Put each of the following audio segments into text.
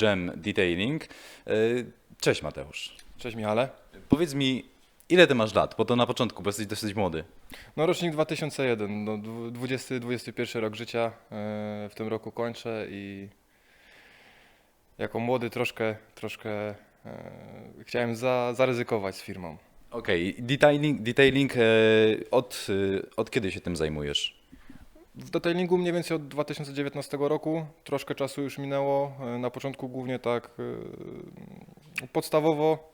Gem Detailing. Y, Cześć Mateusz. Cześć Michale. Powiedz mi, ile ty masz lat? Bo to na początku, bo jesteś dosyć młody. No rocznik 2001, no, 20-21 rok życia e, w tym roku kończę i jako młody troszkę, troszkę e, chciałem za, zaryzykować z firmą. Okej, detailing, detailing e, od, od kiedy się tym zajmujesz? W detailingu mniej więcej od 2019 roku, troszkę czasu już minęło, e, na początku głównie tak e, podstawowo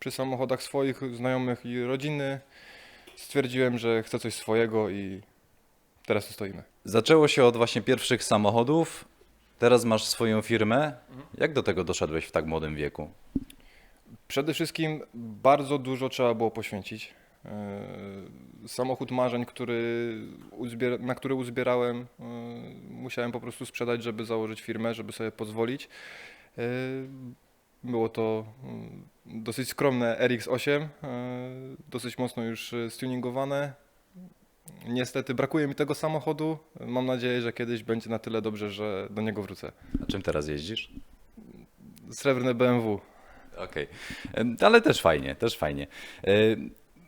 przy samochodach swoich, znajomych i rodziny. Stwierdziłem, że chcę coś swojego i teraz tu stoimy. Zaczęło się od właśnie pierwszych samochodów, teraz masz swoją firmę. Jak do tego doszedłeś w tak młodym wieku? Przede wszystkim bardzo dużo trzeba było poświęcić. Samochód marzeń, który uzbier- na który uzbierałem, yy, musiałem po prostu sprzedać, żeby założyć firmę, żeby sobie pozwolić. Yy, Było to yy, dosyć skromne RX-8, yy, dosyć mocno już stuningowane. Niestety brakuje mi tego samochodu. Mam nadzieję, że kiedyś będzie na tyle dobrze, że do niego wrócę. A czym teraz jeździsz? Srebrny BMW. Okej, Em, ale też fajnie, też fajnie.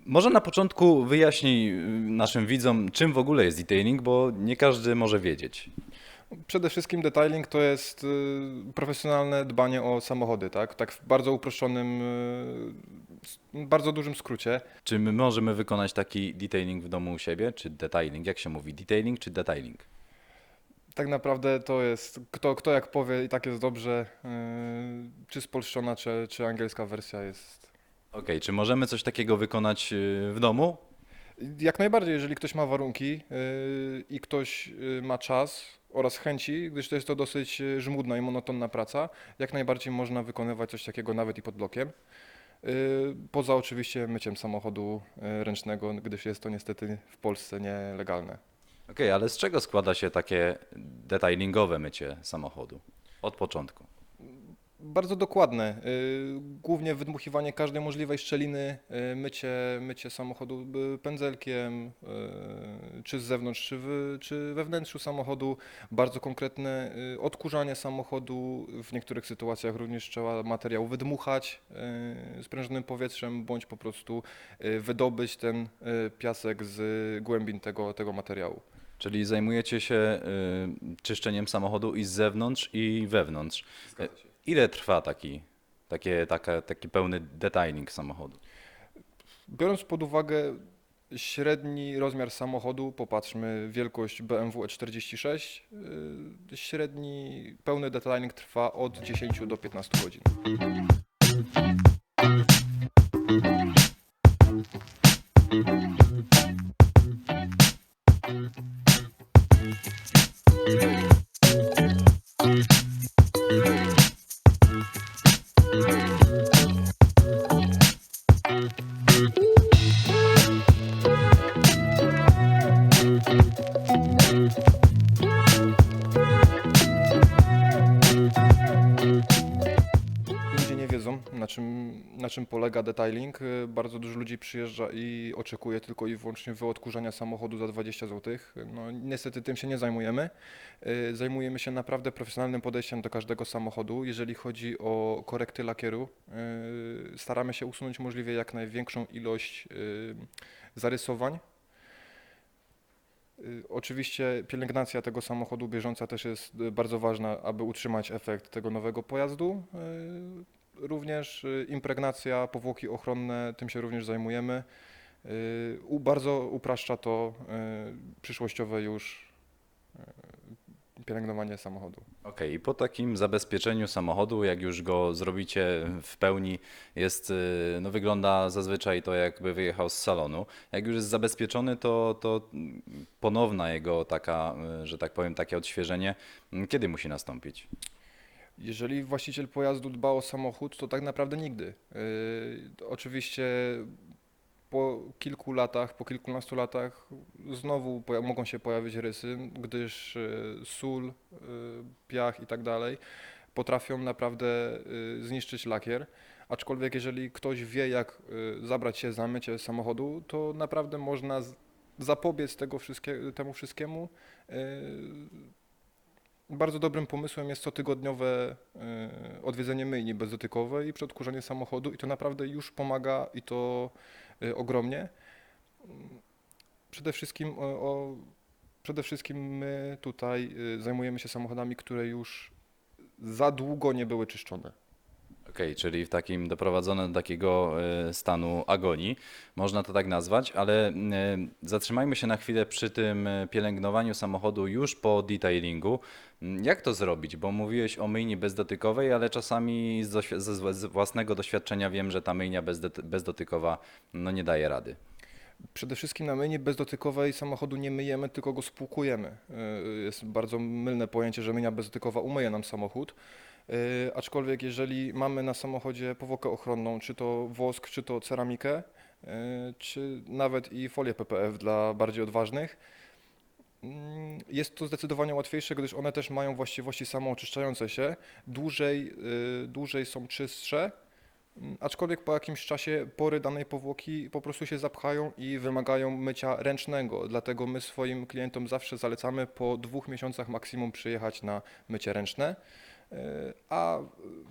Może na początku wyjaśnij y, naszym widzom, czym w ogóle jest detailing, bo nie każdy może wiedzieć. Przede wszystkim detailing to jest y, profesjonalne dbanie o samochody, tak? Tak w bardzo uproszczonym, y, bardzo dużym skrócie. Czy my możemy wykonać taki detailing w domu u siebie, czy detailing? Jak się mówi, detailing czy detailing? Tak naprawdę to jest, kto, kto jak powie i tak jest dobrze, czy spolszczona, czy, czy angielska wersja jest. Okej, czy możemy coś takiego wykonać y, w domu? Jak najbardziej, jeżeli ktoś ma warunki y, i ktoś y, ma czas oraz chęci, gdyż to jest to dosyć żmudna i monotonna praca, jak najbardziej można wykonywać coś takiego nawet i pod blokiem. Poza oczywiście myciem samochodu ręcznego, gdyż jest to niestety w Polsce nielegalne. Okej, ale z czego składa się takie detailingowe mycie samochodu? Od początku. Bardzo dokładne. y, Głównie wydmuchiwanie każdej możliwej szczeliny, y, mycie, mycie samochodu y, pędzelkiem, czy z zewnątrz, czy, w, czy we wnętrzu samochodu. Bardzo konkretne odkurzanie samochodu. W niektórych sytuacjach również trzeba materiał wydmuchać sprężonym powietrzem, bądź po prostu wydobyć ten piasek z głębin tego, tego materiału. Czyli zajmujecie się czyszczeniem samochodu i z zewnątrz, i wewnątrz. Zgadza się. Ile trwa taki, takie, taka, taki pełny detailing samochodu? Biorąc pod uwagę średni rozmiar samochodu, popatrzmy wielkość BMW E46, yy, średni pełny detailing trwa od 10 do 15 godzin. Detailing. Yy, Bardzo dużo ludzi przyjeżdża i oczekuje tylko i wyłącznie wyodkurzania samochodu za 20 zł. No, niestety tym się nie zajmujemy. Yy, Zajmujemy się naprawdę profesjonalnym podejściem do każdego samochodu. Jeżeli chodzi o korekty lakieru, yy, staramy się usunąć możliwie jak największą ilość zarysowań. Y, Oczywiście pielęgnacja tego samochodu bieżąca też jest y, bardzo ważna, aby utrzymać efekt tego nowego pojazdu. Również y, impregnacja, powłoki ochronne, tym się również zajmujemy. Y, Bardzo upraszcza to y, przyszłościowe już pielęgnowanie samochodu. Okej, i po takim zabezpieczeniu samochodu, jak już go zrobicie w pełni, jest, no wygląda zazwyczaj to jakby wyjechał z salonu. Jak już jest zabezpieczony, to, to ponowna jego taka, że tak powiem, takie odświeżenie, kiedy musi nastąpić? Jeżeli właściciel pojazdu dba o samochód, to tak naprawdę nigdy. Yy, oczywiście po kilku latach, po kilkunastu latach znowu mogą się pojawić rysy, gdyż yy, sól, yy, piach i tak dalej potrafią naprawdę yy, zniszczyć lakier. Aczkolwiek jeżeli ktoś wie, jak yy, zabrać się za mycie samochodu, to naprawdę można zapobiec tego wszystkie, temu wszystkiemu. yy, bardzo dobrym pomysłem jest cotygodniowe y, odwiedzenie myjni bezdotykowej i przedkurzanie samochodu i to naprawdę już pomaga i to y, ogromnie. Przede wszystkim, o, przede wszystkim my tutaj y, zajmujemy się samochodami, które już za długo nie były czyszczone. Okej, czyli w takim doprowadzone do takiego e, stanu agonii, można to tak nazwać, ale e, zatrzymajmy się na chwilę przy tym e, pielęgnowaniu samochodu już po detailingu. Mm, Jak to zrobić? Bo mówiłeś o myjni bezdotykowej, ale czasami z, własnego doświadczenia wiem, że ta myjnia bezdoty- bezdotykowa no, nie daje rady. Przede wszystkim na myjni bezdotykowej samochodu nie myjemy, tylko go spłukujemy. Jest bardzo mylne pojęcie, że myjnia bezdotykowa umyje nam samochód. Y, Aczkolwiek jeżeli mamy na samochodzie powłokę ochronną, czy to wosk, czy to ceramikę, y, czy nawet i folię PPF dla bardziej odważnych, mm, jest to zdecydowanie łatwiejsze, gdyż one też mają właściwości samooczyszczające się. Dłużej, y, dłużej są czystsze, Mm, Aczkolwiek po jakimś czasie pory danej powłoki po prostu się zapchają i wymagają mycia ręcznego. Dlatego my swoim klientom zawsze zalecamy po dwóch miesiącach maksimum przyjechać na mycie ręczne. Yy, A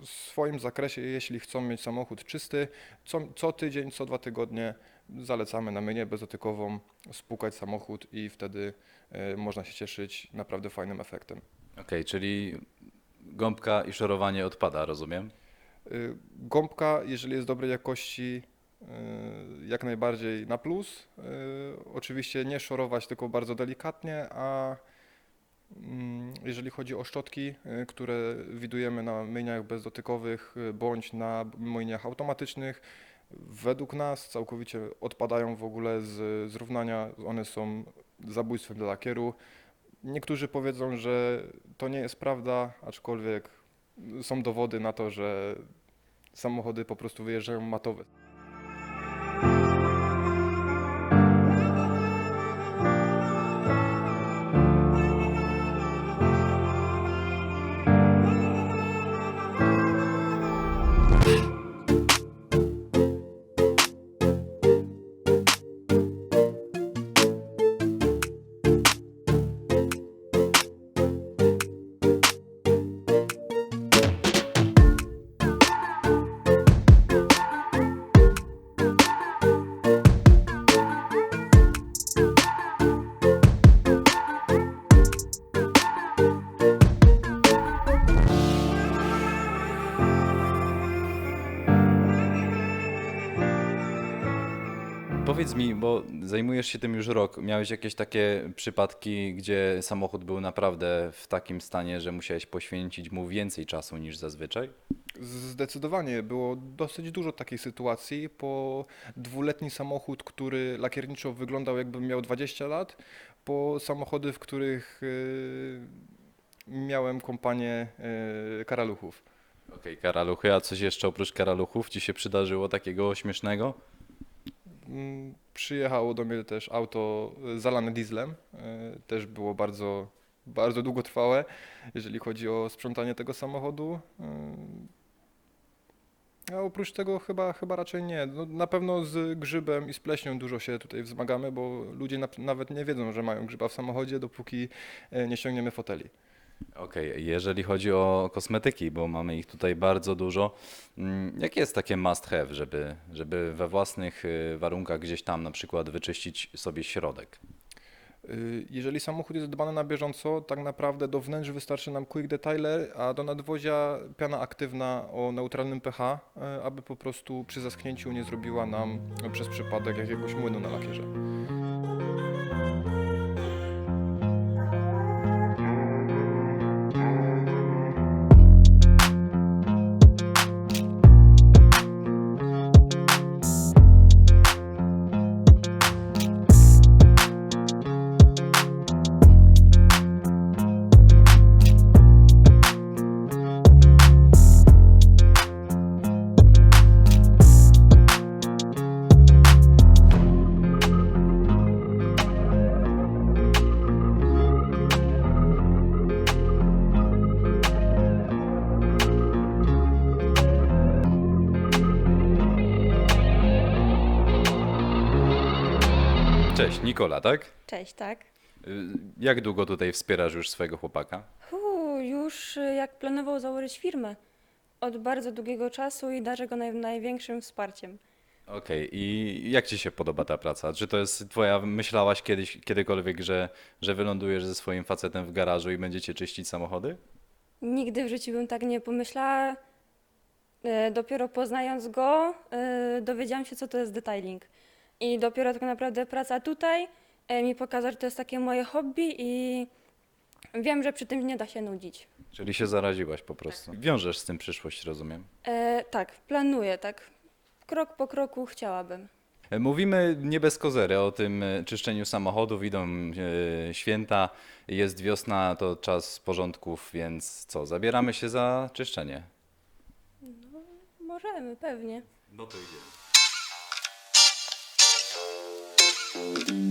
w swoim zakresie, jeśli chcą mieć samochód czysty, co, co tydzień, co dwa tygodnie zalecamy na mynię bezotykową, spłukać samochód i wtedy yy, można się cieszyć naprawdę fajnym efektem. Okej, czyli gąbka i szorowanie odpada, rozumiem? Y, Gąbka, jeżeli jest dobrej jakości, jak najbardziej na plus. Oczywiście nie szorować, tylko bardzo delikatnie, a jeżeli chodzi o szczotki, y, które widujemy na myjniach bezdotykowych y, bądź na myjniach automatycznych, według nas całkowicie odpadają w ogóle z zrównania. One są zabójstwem dla lakieru. Niektórzy powiedzą, że to nie jest prawda, aczkolwiek są dowody na to, że samochody po prostu wyjeżdżają matowe. Powiedz mi, bo zajmujesz się tym już rok, miałeś jakieś takie przypadki, gdzie samochód był naprawdę w takim stanie, że musiałeś poświęcić mu więcej czasu niż zazwyczaj? Zdecydowanie było dosyć dużo takich sytuacji. Po dwuletni samochód, który lakierniczo wyglądał jakby miał 20 lat, po samochody, w których y, miałem kompanię y, karaluchów. Okej, karaluchy, a coś jeszcze oprócz karaluchów ci się przydarzyło takiego śmiesznego? Przyjechało do mnie też auto y, zalane dieslem. y, Też było bardzo, bardzo długotrwałe, jeżeli chodzi o sprzątanie tego samochodu. Y, A oprócz tego chyba, chyba raczej nie. No, na pewno z grzybem i z pleśnią dużo się tutaj wzmagamy, bo ludzie na, nawet nie wiedzą, że mają grzyba w samochodzie, dopóki nie ściągniemy foteli. Okej, jeżeli chodzi o kosmetyki, bo mamy ich tutaj bardzo dużo, mm, jakie jest takie must have, żeby, żeby we własnych y, warunkach gdzieś tam na przykład wyczyścić sobie środek? Y, Jeżeli samochód jest dbany na bieżąco, tak naprawdę do wnętrz wystarczy nam quick detailer, a do nadwozia piana aktywna o neutralnym pH, y, aby po prostu przy zaschnięciu nie zrobiła nam przez przypadek jakiegoś młynu na lakierze. Cześć, Nikola, tak? Cześć, tak? Y, Jak długo tutaj wspierasz już swojego chłopaka? Uu, już y, jak planował założyć firmę. Od bardzo długiego czasu i darzę go naj, największym wsparciem. Okej, i jak ci się podoba ta praca? Czy to jest twoja, myślałaś kiedyś, kiedykolwiek, że, że wylądujesz ze swoim facetem w garażu i będziecie czyścić samochody? Nigdy w życiu bym tak nie pomyślała. E, Dopiero poznając go, e, dowiedziałam się, co to jest detailing. I dopiero tak naprawdę praca tutaj e, mi pokazała, że to jest takie moje hobby i wiem, że przy tym nie da się nudzić. Czyli się zaraziłaś po prostu. Wiążesz z tym przyszłość, rozumiem. E, tak, planuję, tak. Krok po kroku chciałabym. E, Mówimy nie bez kozery o tym e, czyszczeniu samochodów, idą e, święta, jest wiosna, to czas porządków, więc co, zabieramy się za czyszczenie. Możemy, pewnie. No to idziemy. Thank you.